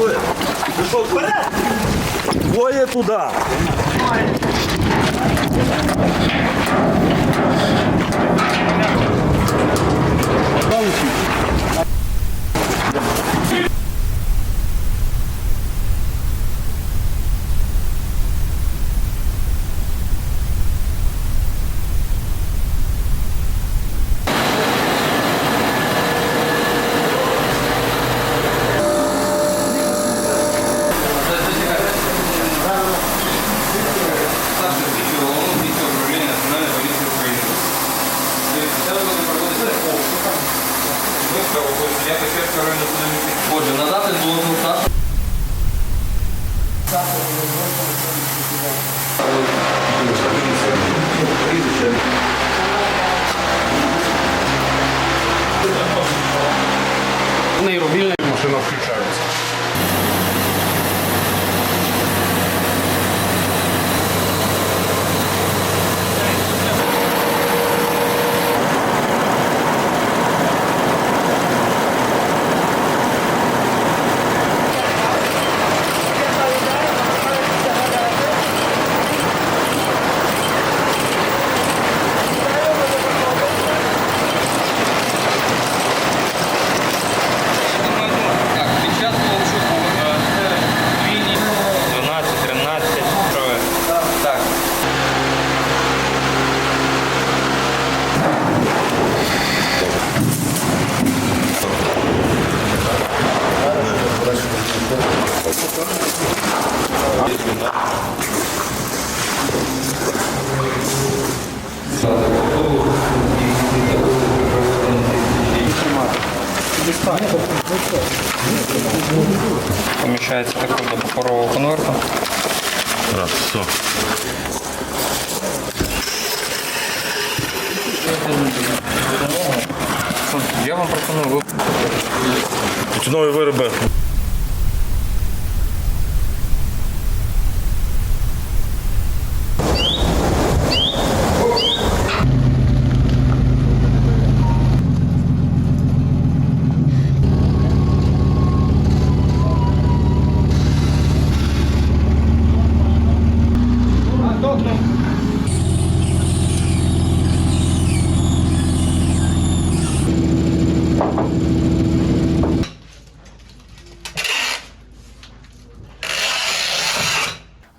Пішли. Пішов вперед! Двоє туди. Получить. Виставу суддя Печерського району національної поліції. Отже, надати дозвіл старшому Нейробільна машина включається. Поміщається такой до паперового конверта. Раз, все. Я вам пропоную Тютюнові вироби.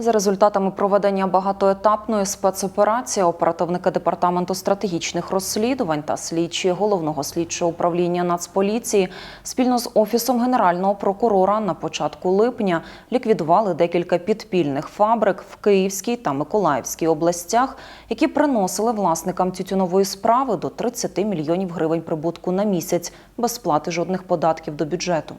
За результатами проведення багатоетапної спецоперації оперативники департаменту стратегічних розслідувань та слідчі головного слідчого управління Нацполіції спільно з офісом генерального прокурора на початку липня ліквідували декілька підпільних фабрик в Київській та Миколаївській областях, які приносили власникам тютюнової справи до 30 мільйонів гривень прибутку на місяць без сплати жодних податків до бюджету.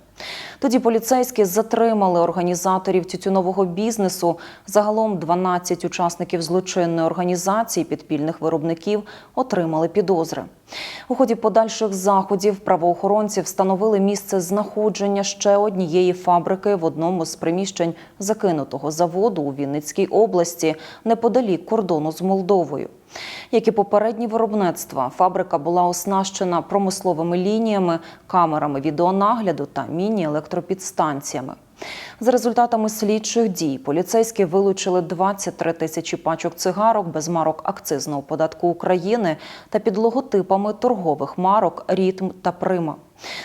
Тоді поліцейські затримали організаторів тютюнового бізнесу. Загалом 12 учасників злочинної організації підпільних виробників отримали підозри. У ході подальших заходів правоохоронці встановили місце знаходження ще однієї фабрики в одному з приміщень закинутого заводу у Вінницькій області неподалік кордону з Молдовою. Як і попередні виробництва, фабрика була оснащена промисловими лініями, камерами відеонагляду та міні-електропідстанціями. За результатами слідчих дій поліцейські вилучили 23 тисячі пачок цигарок без марок акцизного податку України та під логотипами торгових марок Рітм та Прима.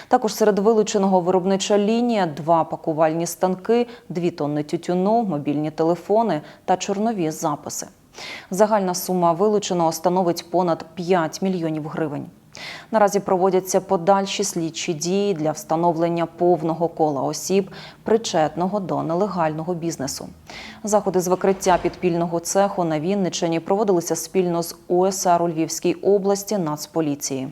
Також серед вилученого виробнича лінія, два пакувальні станки, дві тонни тютюну, мобільні телефони та чорнові записи. Загальна сума вилученого становить понад 5 мільйонів гривень. Наразі проводяться подальші слідчі дії для встановлення повного кола осіб, причетного до нелегального бізнесу. Заходи з викриття підпільного цеху на Вінниччині проводилися спільно з УСР у Львівській області Нацполіції.